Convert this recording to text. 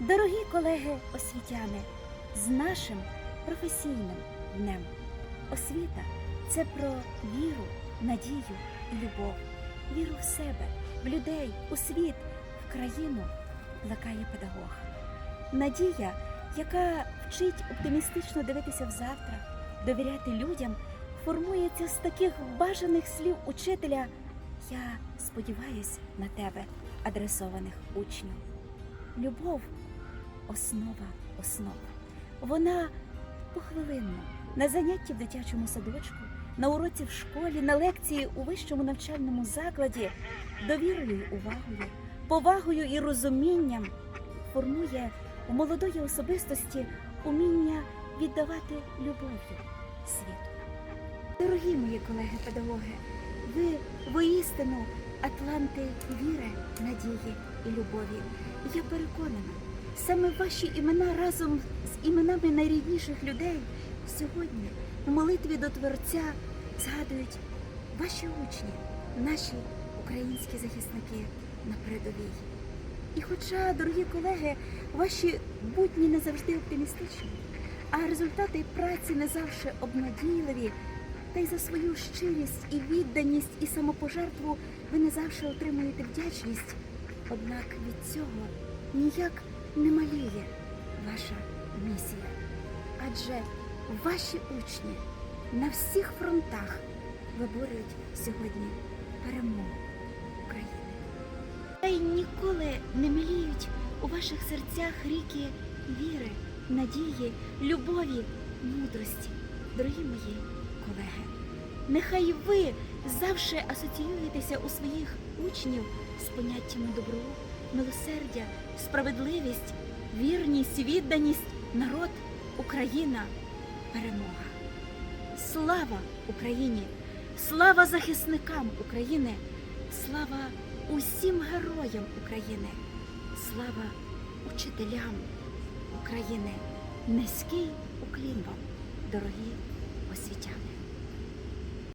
Дорогі колеги освітяни, з нашим професійним днем. Освіта це про віру, надію і любов, віру в себе, в людей, у світ, в країну плекає педагог. Надія, яка вчить оптимістично дивитися в завтра, довіряти людям, формується з таких бажаних слів учителя. Я сподіваюсь на тебе, адресованих учнів. Любов основа основ. Вона похвилинно на занятті в дитячому садочку, на уроці в школі, на лекції у вищому навчальному закладі, довірою увагою, повагою і розумінням формує у молодої особистості уміння віддавати любов'ю світу. Дорогі мої колеги-педагоги, ви воістину атланти віри, надії і любові. Я переконана, саме ваші імена разом з іменами найрідніших людей сьогодні у молитві до Творця згадують ваші учні, наші українські захисники на передовій. І хоча, дорогі колеги, ваші будні не завжди оптимістичні, а результати праці не завжди обнадійливі, та й за свою щирість і відданість і самопожертву ви не завжди отримуєте вдячність. Однак від цього ніяк не малює ваша місія. Адже ваші учні на всіх фронтах виборюють сьогодні перемогу України. Та й ніколи не мліють у ваших серцях ріки віри, надії, любові, мудрості, дорогі мої колеги. Нехай ви завжди асоціюєтеся у своїх учнів з поняттями добро, милосердя, справедливість, вірність, відданість, народ, Україна, перемога. Слава Україні! Слава захисникам України! Слава усім героям України! Слава учителям України! Низький уклін вам, дорогі освітяни!